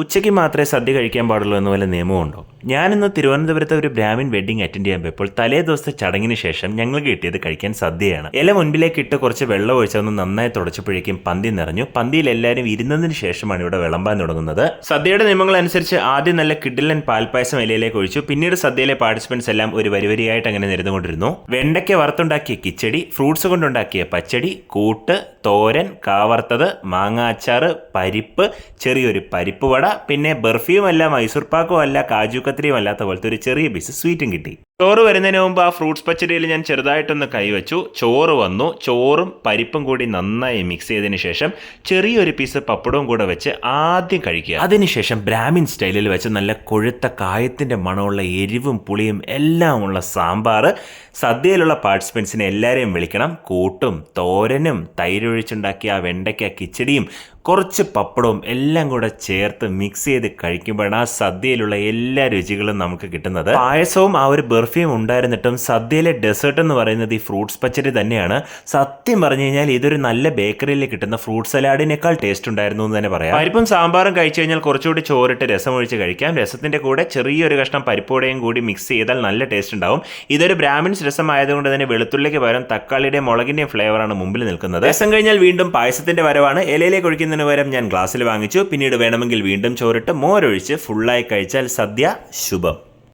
ഉച്ചയ്ക്ക് മാത്രമേ സദ്യ കഴിക്കാൻ പാടുള്ളൂ എന്ന് വല്ല നിയമമുണ്ടോ? ഞാനിന്ന് തിരുവനന്തപുരത്തെ ഒരു ബ്രാഹ്മിൻ വെഡിങ് അറ്റൻഡ് ചെയ്യാൻ പോയപ്പോൾ തലേ ദിവസത്തെ ചടങ്ങിന് ശേഷം ഞങ്ങൾ കിട്ടിയത് കഴിക്കാൻ സദ്യയാണ്. ഇല മുൻപിലേക്ക് ഇട്ട് കുറച്ച് വെള്ളം ഒഴിച്ചൊന്ന് നന്നായി തുടച്ചപ്പോഴേക്കും പന്തി നിറഞ്ഞു. പന്തിയിൽ എല്ലാവരും ഇരുന്നതിന് ശേഷമാണ് ഇവിടെ വിളമ്പാൻ തുടങ്ങുന്നത്. സദ്യയുടെ നിയമങ്ങൾ അനുസരിച്ച് ആദ്യം നല്ല കിഡിലൻ പാൽപ്പായസം ഇലയിലേക്ക് ഒഴിച്ചു. പിന്നീട് സദ്യയിലെ പാർട്ടിസിപ്പൻസ് എല്ലാം ഒരു വരിവരിയായിട്ട് അങ്ങനെ നിരന്നുകൊണ്ടിരുന്നു. വെണ്ടയ്ക്ക വറുത്തുണ്ടാക്കിയ കിച്ചടി ഫ്രൂട്ട്സ് കൊണ്ടുണ്ടാക്കിയ പച്ചടി കൂട്ട് തോരൻ കാവർത്തത് മാങ്ങാച്ചാറ് പരിപ്പ് ചെറിയൊരു പരിപ്പ് വട പിന്നെ ബർഫിയുമല്ല മൈസൂർ പാക്കും അല്ല കാജു കത്രിയും അല്ലാത്ത പോലത്തെ ഒരു ചെറിയ പീസ് സ്വീറ്റും കിട്ടി. ചോറ് വരുന്നതിന് മുമ്പ് ആ ഫ്രൂട്ട്സ് പച്ചടിയിൽ ഞാൻ ചെറുതായിട്ടൊന്ന് കൈവച്ചു. ചോറ് വന്നു. ചോറും പരിപ്പും കൂടി നന്നായി മിക്സ് ചെയ്തതിന് ശേഷം ചെറിയൊരു പീസ് പപ്പടവും കൂടെ വെച്ച് ആദ്യം കഴിക്കുക. അതിനുശേഷം ബ്രാഹ്മിൻ സ്റ്റൈലിൽ വെച്ച് നല്ല കൊഴുത്ത കായത്തിന്റെ മണമുള്ള എരിവും പുളിയും എല്ലാം ഉള്ള സാമ്പാർ സദ്യയിലുള്ള പാർട്ടിസിപ്പൻസിനെ എല്ലാവരെയും വിളിക്കണം. കൂട്ടും തോരനും തൈരൊഴിച്ചുണ്ടാക്കിയ ആ വെണ്ടയ്ക്ക കിച്ചടിയും കുറച്ച് പപ്പടവും എല്ലാം കൂടെ ചേർത്ത് മിക്സ് ചെയ്ത് കഴിക്കുമ്പോഴാണ് ആ സദ്യയിലുള്ള എല്ലാ രുചികളും നമുക്ക് കിട്ടുന്നത്. പായസവും ആ ഒരു ബർഫിയും ഉണ്ടായിരുന്നിട്ടും സദ്യയിലെ ഡെസേർട്ട് എന്ന് പറയുന്നത് ഈ ഫ്രൂട്ട്സ് പച്ചടി തന്നെയാണ്. സത്യം പറഞ്ഞു കഴിഞ്ഞാൽ ഇതൊരു നല്ല ബേക്കറിയിൽ കിട്ടുന്ന ഫ്രൂട്ട് സലാഡിനേക്കാൾ ടേസ്റ്റ് ഉണ്ടായിരുന്നു എന്ന് തന്നെ പറയാം. പരിപ്പും സാമ്പാറും കഴിച്ചു കഴിഞ്ഞാൽ കുറച്ചുകൂടി ചോറിട്ട് രസം ഒഴിച്ച് കഴിക്കാം. രസത്തിന്റെ കൂടെ ചെറിയൊരു കഷ്ണം പരിപ്പോടെയും കൂടി മിക്സ് ചെയ്താൽ നല്ല ടേസ്റ്റ് ഉണ്ടാവും. ഇതൊരു ബ്രാഹ്മിൻസ് രസം ആയതുകൊണ്ട് തന്നെ വെളുത്തുള്ളിക്ക് പകരം തക്കാളിയുടെയും മുളകിന്റെയും ഫ്ലേവറാണ് മുമ്പിൽ നിൽക്കുന്നത്. രസം കഴിഞ്ഞാൽ വീണ്ടും പായസത്തിന്റെ വരവാണ്. ഇലയിലേക്ക് ഒഴിക്കുന്നതിന് പകരം ഞാൻ ഗ്ലാസ്സിൽ വാങ്ങിച്ചു. പിന്നീട് വേണമെങ്കിൽ വീണ്ടും ചോറിട്ട് മോരൊഴിച്ച് ഫുള്ളായി കഴിച്ചാൽ സദ്യ ശുഭം.